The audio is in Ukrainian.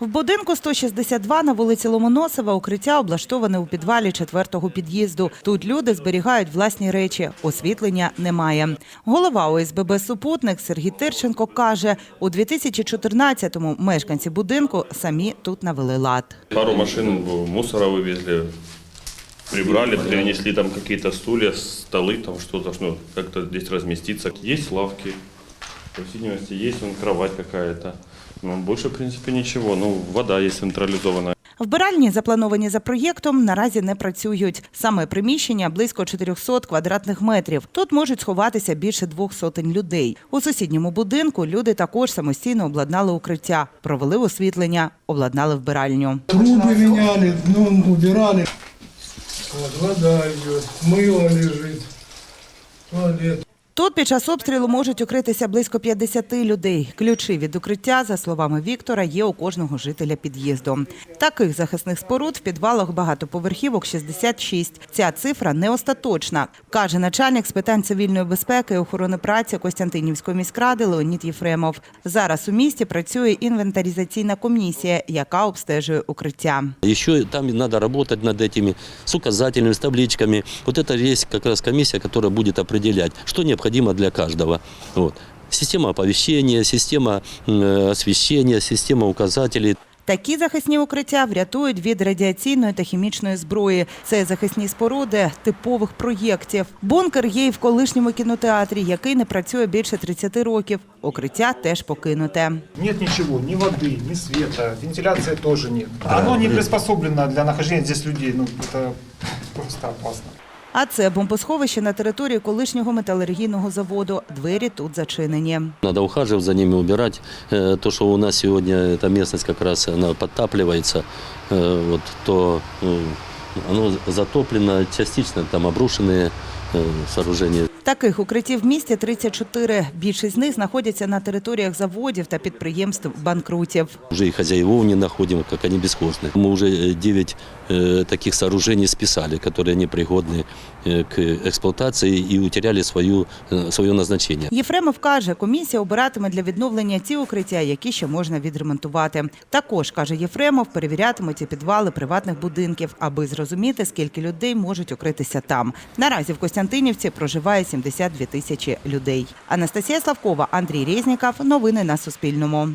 В будинку 162 на вулиці Ломоносова укриття облаштоване у підвалі четвертого під'їзду. Тут люди зберігають власні речі. Освітлення немає. Голова ОСББ «Супутник» Сергій Терченко каже, у 2014-му мешканці будинку самі тут навели лад. Пару машин мусора вывезли, прибрали, принесли там какие-то стулья, столы, там что-то, ну, как-то здесь разместиться. Есть лавки, всей видимости, кровать какая-то. Ну, больше, в принципе, ничего. Ну, вода есть централизованная. Вбиральні, заплановані за проєктом, наразі не працюють. Саме приміщення близько 400 квадратних метрів. Тут можуть сховатися більше двох сотень людей. У сусідньому будинку люди також самостійно обладнали укриття, провели освітлення, обладнали вбиральню. Трубы меняли, днем убирали. Вот вода идет, мыло лежит, туалет. Тут під час обстрілу можуть укритися близько 50 людей. Ключі від укриття, за словами Віктора, є у кожного жителя під'їзду. Таких захисних споруд в підвалах багатоповерхівок 66. Ця цифра не остаточна, каже начальник з питань цивільної безпеки і охорони праці Костянтинівської міськради Леонід Єфремов. Зараз у місті працює інвентаризаційна комісія, яка обстежує укриття. Еще там надо работать над этими с указателями, с табличками. Вот это есть как раз комиссия, которая будет определять, что необходимо для каждого. Вот. Система оповещения, система э, освещения, система указателей. Такі захисні укриття врятують від радіаційної та хімічної зброї. Це захисні споруди типових проєктів. Бункер є і в колишньому кінотеатрі, який не працює більше 30 років. Укриття теж покинуте. Нет ничего, ни воды, ни света, вентиляции тоже нет. Оно не приспособлено для нахождения здесь людей, ну это просто опасно. А це бомбосховище на території колишнього металургійного заводу. Двері тут зачинені. Надо ухаживать за ними, убирать. Э, То, что у нас сегодня эта местность как раз она подтапливается, э, вот, то э, оно затоплено, частично там обрушенные э, сооружения. Таких укриттів в місті 34. Більшість з них знаходяться на територіях заводів та підприємств банкрутів. Уже и хозяевов не находим, как они бесхозны. Мы уже 9 таких сооружений списали, которые непригодны э, к эксплуатации и утеряли свою, э, свое назначение. Єфремов каже, комісія обиратиме для відновлення ті укриття, які ще можна відремонтувати. Також каже Єфремов, перевірятимуть і підвали приватних будинків, аби зрозуміти, скільки людей можуть укритися там. Наразі в Костянтинівці проживає 72 тисячі людей. Анастасія Славкова, Андрій Резніков. Новини на Суспільному.